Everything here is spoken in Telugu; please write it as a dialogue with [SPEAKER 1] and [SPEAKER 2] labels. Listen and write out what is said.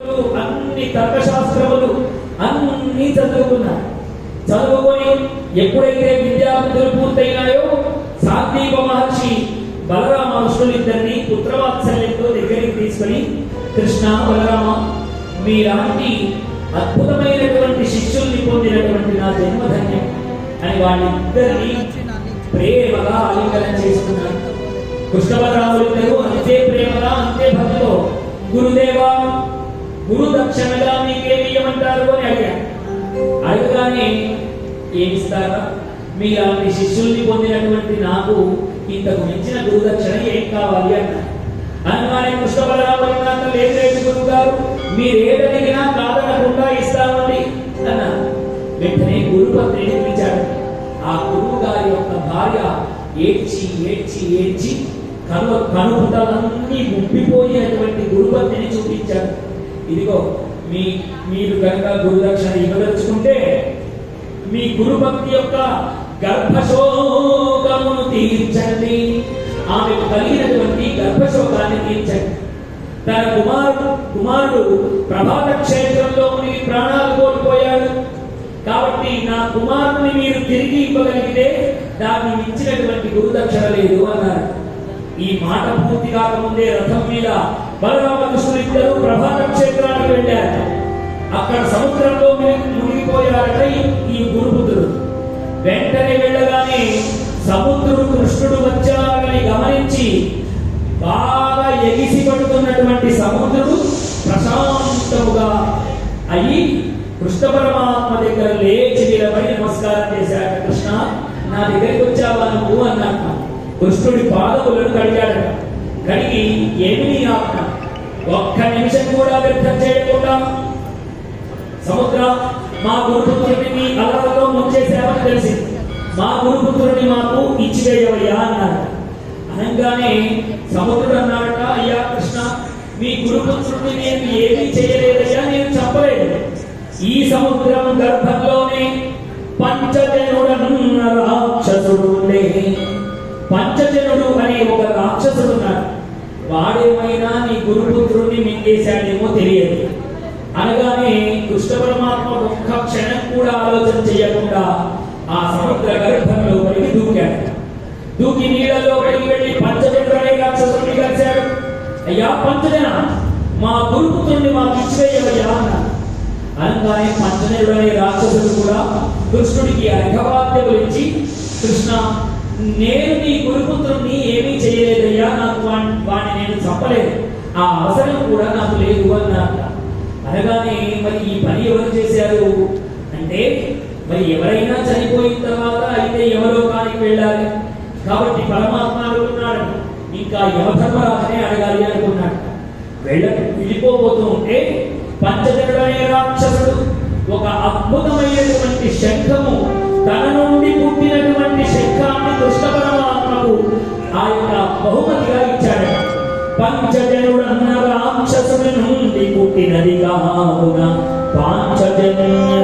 [SPEAKER 1] అన్ని తర్కశాస్త్రములు అన్ని చదువుకున్నారు చదువుకొని ఎప్పుడైతే విద్యాబుద్ధులు పూర్తయినాయో సాత్వీక మహర్షి బలరామ కృష్ణులిద్దరిని పుత్రవాత్సల్యంతో దగ్గరికి తీసుకుని కృష్ణ బలరామ మీలాంటి అద్భుతమైనటువంటి శిష్యుల్ని పొందినటువంటి నా జన్మధన్యం అని వాళ్ళిద్దరిని ప్రేమగా ఆలింగనం చేసుకున్నారు. కృష్ణ బలరాములిద్దరూ అంతే ప్రేమ గురు దక్షిణగా మీకేమి ఇవ్వమంటారు అని అడిగారు అడగగానే ఏమిస్తారా? మీ అలాంటి శిష్యుల్ని పొందినటువంటి నాకు ఇంతకు మించిన గురుదక్షిణ ఏం కావాలి అన్నారు అనగానే కృష్ణ బలరామలింగ లేదు లేదు గురువు గారు మీరు కాదనకుండా ఇస్తామండి అన్నారు వెంటనే గురుపత్రిని పిలిచాడు. ఆ గురువు గారి యొక్క భార్య ఏడ్చి ఏడ్చి ఏడ్చి కను కనుపుటలన్నీ ఉబ్బిపోయినటువంటి గురుపత్రిని చూపించాడు. ఇదిగో మీ మీరు కనుక గురుదక్షిణ ఇవ్వదలుచుకుంటే మీ గురుభక్తి యొక్క గర్భశోకమును తీర్చండి. ఆమెకు కలిగినటువంటి గర్భశోకాన్ని తీర్చండి. తన కుమారుడు కుమారుడు ప్రభాత క్షేత్రంలో మీరు ప్రాణాలు కోల్పోయాడు. కాబట్టి నా కుమారుని మీరు తిరిగి ఇవ్వగలిగితే దాన్ని మించినటువంటి గురుదక్షిణ లేదు అన్నారు. ఈ మాట పూర్తి కాకముందే రథం మీద బలరామకృష్ణ ఇద్దరు ప్రభాత క్షేత్రానికి వెళ్ళారు అక్కడ సముద్రంలో మునిగిపోయారట ఈ- గురుపుత్రుడు. వెంటనే వెళ్ళగానే సముద్రుడు కృష్ణుడు వచ్చారని గమనించి బాగా ఎగిసి పడుతున్నటువంటి సముద్రుడు ప్రశాంతముగా అయ్యి కృష్ణ పరమాత్మ దగ్గర లేచి నిలబడి నమస్కారం చేశాడు కృష్ణ నా దగ్గరికి వచ్చావా నువ్వు? అన్నాడు. కృష్ణుడి పాదములను కడిగాడు కడిగి ఏమి నీ ఒక్క నిమిషం కూడా వ్యర్థం చేయకుండా సముద్ర మా గురుపుత్రుడిని మీ అలలలో ముంచేసామని తెలిసి మా గురుపుత్రుడిని మాకు ఇచ్చివేయవయ్యా అన్నారు. అనగానే సముద్రుడు అన్నాడట అయ్యా కృష్ణ మీ గురుపుత్రుడిని నేను ఏమీ చేయలేదయ్యా నేను చెప్పలేదు ఈ సముద్రం గర్భంలోనే పంచజనుడనున్న రాక్షసుడు ఉండే పంచజనుడు అనే ఒక రాక్షసుడు ఉన్నాడు వాడేమైనా నీ గురుపుత్రుణ్ణి మింగేశాడేమో తెలియదు. అనగానే కృష్ణ పరమాత్మ ఒక్క క్షణం కూడా ఆలోచన చేయకుండా ఆ సముద్ర గర్భం లోపలికి దూకాడు. దూకి నీళ్ళలో పడికి వెళ్ళి పంచజనుడు అనే కలిశాడు. అయ్యా పంచజన? మా గురుపుత్రుణ్ణి మాకు ఇచ్చివేయవయ్యా అన్నాడు. అనగానే పంచజనుడనే రాక్షసుడు కూడా కృష్ణుడికి అర్ఘవాద్యములు ఇచ్చి కృష్ణ నేను నీ గురుపుత్రుణ్ణి ఏమీ చేయ చెప్పలేదు ఆ అవసరం కూడా నాకు లేదు అన్నారు అనగానే మరి ఈ పని ఎవరు చేశారు? అంటే మరి ఎవరైనా చనిపోయిన తర్వాత అయితే ఎవరో యమలోకానికి వెళ్ళాలి. కాబట్టి పరమాత్మ అనుకున్నాడు. ఇంకా యమధర్మరాజనే అడగాలి అనుకున్నాడు. వెళ్ళ వెళ్ళిపోబోతూ ఉంటే పంచజనుడనే రాక్షసుడు ఒక అద్భుతమైనటువంటి శంఖము తన నుండి పుట్టినటువంటి పంచజనుడన్న రాక్షసుడి నుండి పుట్టినది కావున. పాంచజన్య